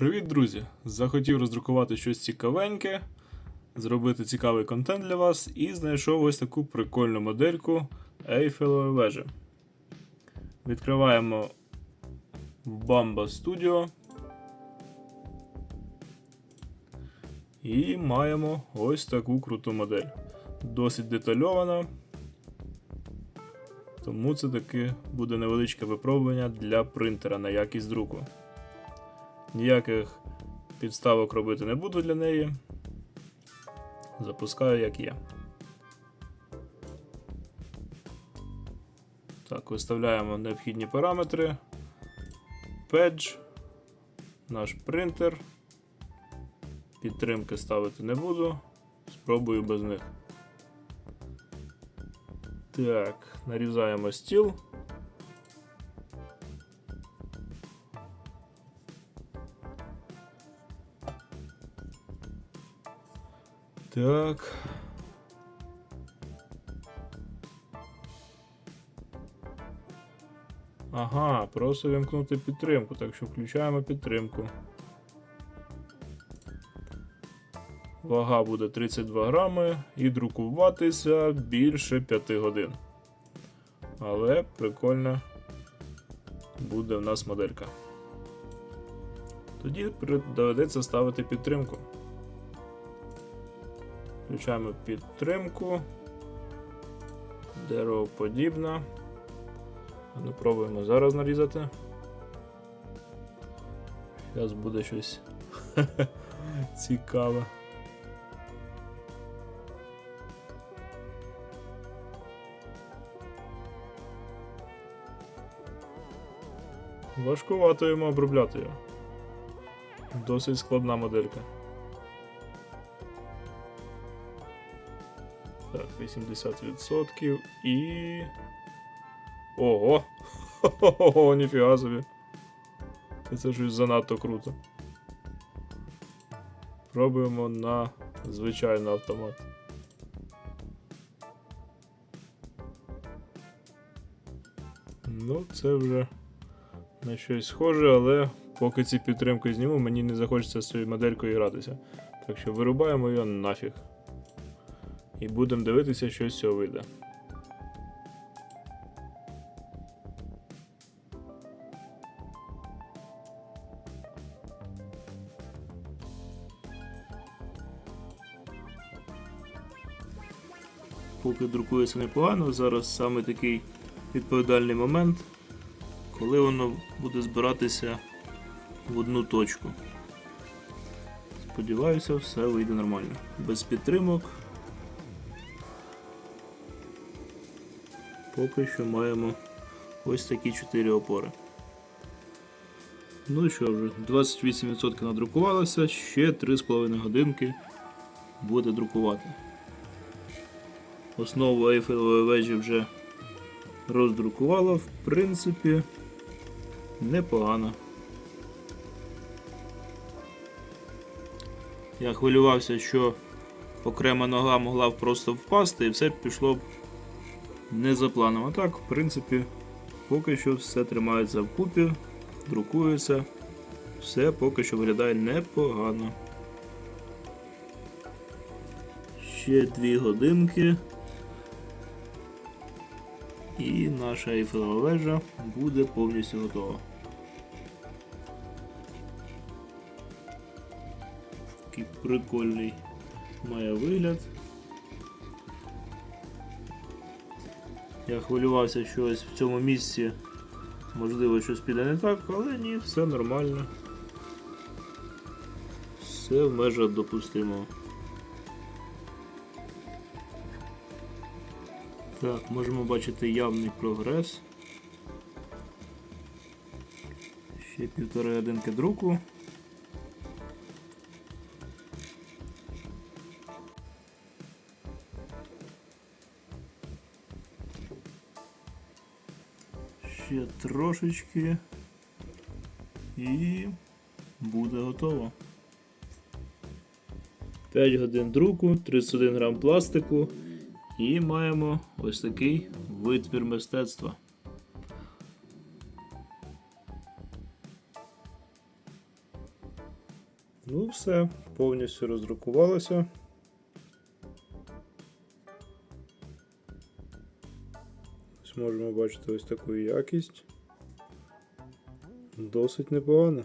Привіт, друзі! Захотів роздрукувати щось цікавеньке, зробити цікавий контент для вас і знайшов ось таку прикольну модельку Ейфелевої вежі. Відкриваємо Bamba Studio. І маємо ось таку круту модель. Досить детальована. Тому це таки буде невеличке випробування для принтера на якість друку. Ніяких підставок робити не буду для неї. Запускаю як є. Так, виставляємо необхідні параметри. Page, наш принтер. Підтримки ставити не буду. Спробую без них. Так, нарізаємо стіл. Так. Ага, просто вимкнути підтримку, так що включаємо підтримку. Вага буде 32 грами і друкуватися більше 5 годин. Але прикольна буде в нас моделька. Тоді доведеться ставити підтримку. Включаємо підтримку. Дерево подібне. А Ну, пробуємо зараз нарізати. Зараз буде щось цікаве. Важкувато йому обробляти його. Досить складна моделька. 80% і. Ого! Хо-хо-хо, ніфіга собі. Це щось занадто круто. Пробуємо на звичайний автомат. Ну, це вже на щось схоже, але поки ці підтримки зніму, мені не захочеться з цією моделькою гратися. Так що вирубаємо його нафіг. І будемо дивитися, що з цього вийде. Поки друкується непогано, зараз саме такий відповідальний момент, коли воно буде збиратися в одну точку. Сподіваюся, все вийде нормально. Без підтримок. Поки що маємо ось такі 4 опори. Ну що вже, 28% надрукувалося, ще 3,5 годинки буде друкувати. Основу Ейфелевої вежі вже роздрукувала, в принципі, непогано. Я хвилювався, що окрема нога могла б просто впасти і все пішло б не за планом. А так, в принципі, поки що все тримається вкупі, друкується. Все поки що виглядає непогано. Ще дві годинки. І наша Ейфелева вежа буде повністю готова. Такий прикольний має вигляд. Я хвилювався, що ось в цьому місці можливо щось піде не так, але ні, все нормально. Все в межах допустимого. Так, можемо бачити явний прогрес. Ще півтори годинки друку. Ще трошечки і буде готово. 5 годин друку, 31 грам пластику. І маємо ось такий витвір мистецтва. Ну, все, повністю роздрукувалося. Ось можемо бачити ось таку якість. Досить непогано.